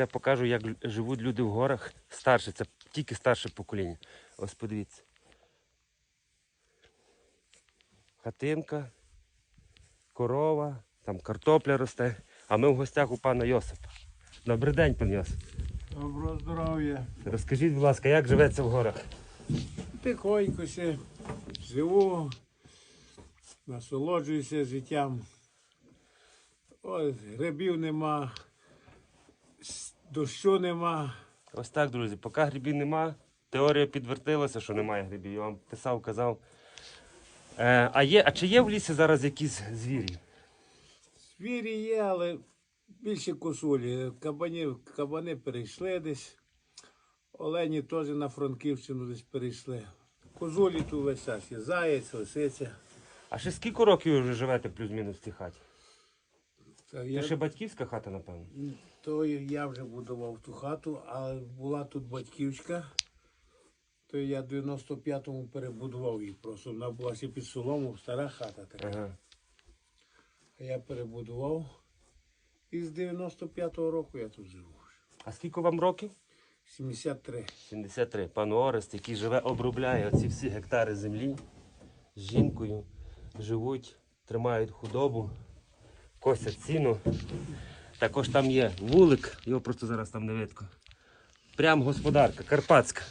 Я покажу, як живуть люди в горах старше, це тільки старше покоління. Ось подивіться. Хатинка, корова, там картопля росте. А ми в гостях у пана Йосипа. Добрий день, пан Йосип. Доброго здоров'я. Розкажіть, будь ласка, як живеться в горах? Тихонько ще живу, насолоджуюся життям. Ось грибів нема, дощу нема. Ось так, друзі, поки грибів нема, теорія підтвердилася, що немає грибів. Я вам писав, казав. Е, а, є, а чи є в лісі зараз якісь звірі? Звірі є, але більше косулі. Кабани, кабани перейшли десь. Олені теж на Франківщину десь перейшли. Козулі тут весь час є. Заєць, лисиця. А ще скільки років ви вже живете плюс-мінус в цій хаті? Та Це я- ще батьківська хата, напевно. То я вже будував ту хату, а була тут батьківська. То я в 95-му перебудував її просто. Вона була ще під солому, стара хата така. Ага. А я перебудував. І з 95-го року я тут живу. А скільки вам років? 73. 73. Пан Орест, який живе, обробляє оці всі гектари землі з жінкою. Живуть, тримають худобу, косять ціну. Також там є вулик, його просто зараз там не видко. Прям господарка, карпатська.